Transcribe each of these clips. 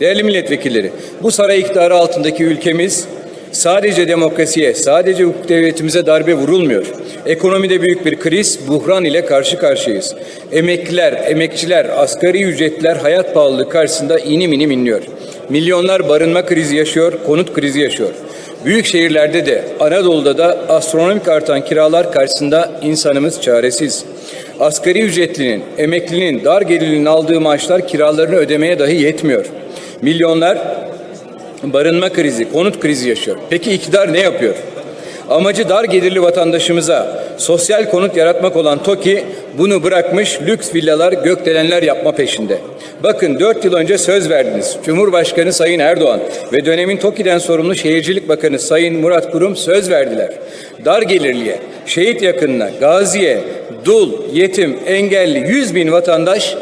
Değerli milletvekilleri, bu saray iktidarı altındaki ülkemiz sadece demokrasiye, sadece hukuk devletimize darbe vurulmuyor. Ekonomide büyük bir kriz, buhran ile karşı karşıyayız. Emekliler, emekçiler, asgari ücretler hayat pahalılığı karşısında inim inim inliyor. Milyonlar barınma krizi yaşıyor, konut krizi yaşıyor. Büyük şehirlerde de Anadolu'da da astronomik artan kiralar karşısında insanımız çaresiz. Asgari ücretlinin, emeklinin, dar gelirlinin aldığı maaşlar kiralarını ödemeye dahi yetmiyor. Milyonlar barınma krizi, konut krizi yaşıyor. Peki iktidar ne yapıyor? Amacı dar gelirli vatandaşımıza sosyal konut yaratmak olan TOKİ bunu bırakmış lüks villalar, gökdelenler yapma peşinde. Bakın 4 yıl önce söz verdiniz. Cumhurbaşkanı Sayın Erdoğan ve dönemin TOKİ'den sorumlu Şehircilik Bakanı Sayın Murat Kurum söz verdiler. Dar gelirliye, şehit yakınına, gaziye, dul, yetim, engelli 100 bin vatandaş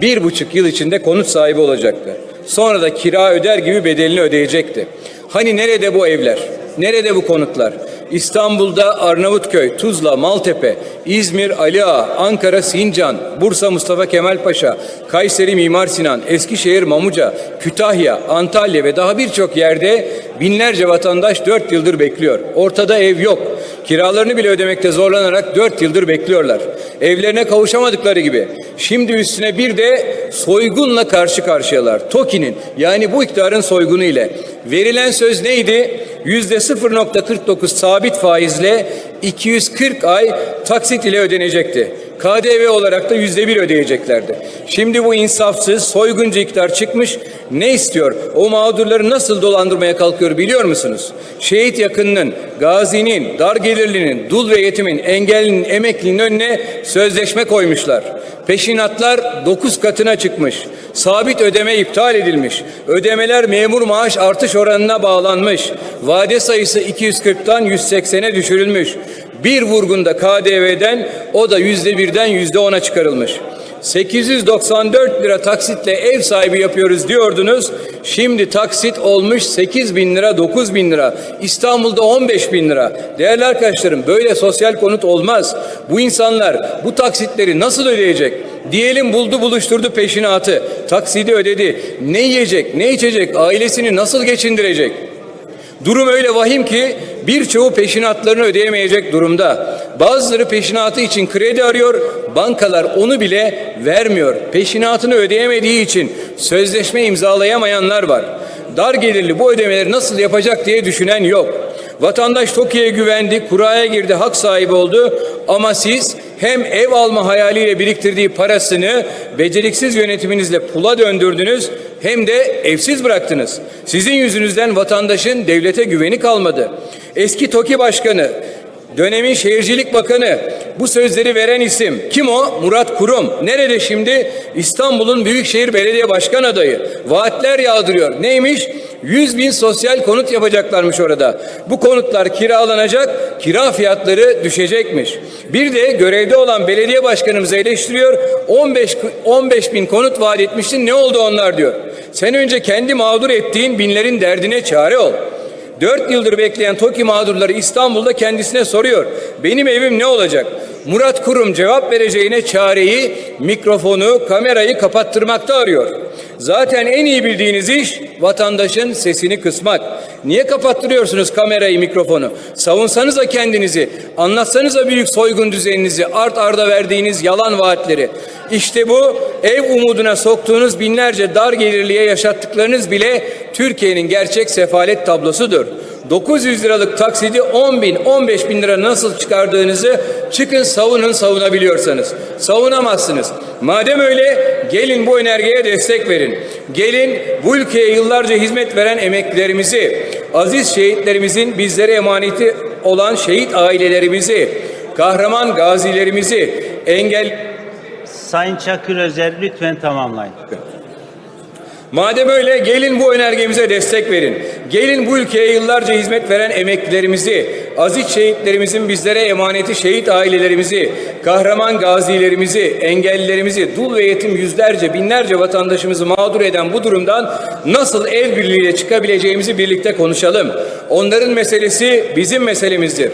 bir buçuk yıl içinde konut sahibi olacaktı. Sonra da kira öder gibi bedelini ödeyecekti. Hani nerede bu evler? Nerede bu konutlar? İstanbul'da Arnavutköy, Tuzla, Maltepe, İzmir, Ali Ağa, Ankara, Sincan, Bursa Mustafa Kemal Paşa, Kayseri Mimar Sinan, Eskişehir Mamuca, Kütahya, Antalya ve daha birçok yerde binlerce vatandaş dört yıldır bekliyor. Ortada ev yok. Kiralarını bile ödemekte zorlanarak dört yıldır bekliyorlar. Evlerine kavuşamadıkları gibi. Şimdi üstüne bir de soygunla karşı karşıyalar. TOKİ'nin yani bu iktidarın soygunu ile. Verilen söz neydi? Yüzde 0.49 sabit faizle 240 ay taksit ile ödenecekti. KDV olarak da yüzde bir ödeyeceklerdi. Şimdi bu insafsız soyguncu iktidar çıkmış ne istiyor? O mağdurları nasıl dolandırmaya kalkıyor biliyor musunuz? Şehit yakınının, gazinin, dar gelirlinin, dul ve yetimin, engellinin, emeklinin önüne sözleşme koymuşlar. Peşinatlar 9 katına çıkmış. Sabit ödeme iptal edilmiş. Ödemeler memur maaş artış oranına bağlanmış. Vade sayısı 240'tan 180'e düşürülmüş. Bir vurgunda KDV'den o da yüzde birden yüzde ona çıkarılmış. 894 lira taksitle ev sahibi yapıyoruz diyordunuz. Şimdi taksit olmuş 8 bin lira 9 bin lira. İstanbul'da 15 bin lira. Değerli arkadaşlarım böyle sosyal konut olmaz. Bu insanlar bu taksitleri nasıl ödeyecek? Diyelim buldu buluşturdu peşinatı. Taksidi ödedi. Ne yiyecek, ne içecek, ailesini nasıl geçindirecek? Durum öyle vahim ki birçoğu peşinatlarını ödeyemeyecek durumda. Bazıları peşinatı için kredi arıyor, bankalar onu bile vermiyor. Peşinatını ödeyemediği için sözleşme imzalayamayanlar var. Dar gelirli bu ödemeleri nasıl yapacak diye düşünen yok. Vatandaş TOKİ'ye güvendi, kuraya girdi, hak sahibi oldu ama siz hem ev alma hayaliyle biriktirdiği parasını beceriksiz yönetiminizle pula döndürdünüz hem de evsiz bıraktınız. Sizin yüzünüzden vatandaşın devlete güveni kalmadı. Eski TOKİ Başkanı, dönemin Şehircilik Bakanı bu sözleri veren isim kim o? Murat Kurum. Nerede şimdi? İstanbul'un Büyükşehir Belediye Başkan adayı. Vaatler yağdırıyor. Neymiş? 100 bin sosyal konut yapacaklarmış orada. Bu konutlar kiralanacak, kira fiyatları düşecekmiş. Bir de görevde olan belediye başkanımızı eleştiriyor. 15, 15 bin konut vaat etmiştin ne oldu onlar diyor. Sen önce kendi mağdur ettiğin binlerin derdine çare ol. Dört yıldır bekleyen TOKİ mağdurları İstanbul'da kendisine soruyor. Benim evim ne olacak? Murat Kurum cevap vereceğine çareyi, mikrofonu, kamerayı kapattırmakta arıyor. Zaten en iyi bildiğiniz iş vatandaşın sesini kısmak. Niye kapattırıyorsunuz kamerayı, mikrofonu? Savunsanıza kendinizi, anlatsanıza büyük soygun düzeninizi, art arda verdiğiniz yalan vaatleri. İşte bu ev umuduna soktuğunuz binlerce dar gelirliye yaşattıklarınız bile Türkiye'nin gerçek sefalet tablosudur. 900 liralık taksidi 10 bin, 15 bin lira nasıl çıkardığınızı çıkın savunun savunabiliyorsanız. Savunamazsınız. Madem öyle gelin bu önergeye destek verin. Gelin bu ülkeye yıllarca hizmet veren emeklilerimizi, aziz şehitlerimizin bizlere emaneti olan şehit ailelerimizi, kahraman gazilerimizi, engel Sayın Çakır Özer lütfen tamamlayın. Madem öyle gelin bu önergemize destek verin. Gelin bu ülkeye yıllarca hizmet veren emeklilerimizi, aziz şehitlerimizin bizlere emaneti şehit ailelerimizi, kahraman gazilerimizi, engellilerimizi, dul ve yetim yüzlerce, binlerce vatandaşımızı mağdur eden bu durumdan nasıl el birliğiyle çıkabileceğimizi birlikte konuşalım. Onların meselesi bizim meselemizdir.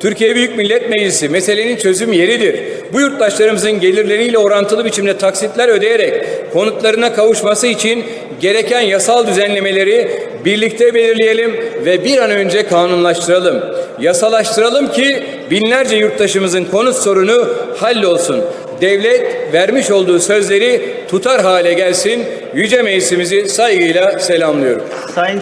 Türkiye Büyük Millet Meclisi meselenin çözüm yeridir. Bu yurttaşlarımızın gelirleriyle orantılı biçimde taksitler ödeyerek konutlarına kavuşması için Gereken yasal düzenlemeleri birlikte belirleyelim ve bir an önce kanunlaştıralım. Yasalaştıralım ki binlerce yurttaşımızın konut sorunu hallolsun. Devlet vermiş olduğu sözleri tutar hale gelsin. Yüce Meclisimizi saygıyla selamlıyorum. Sayın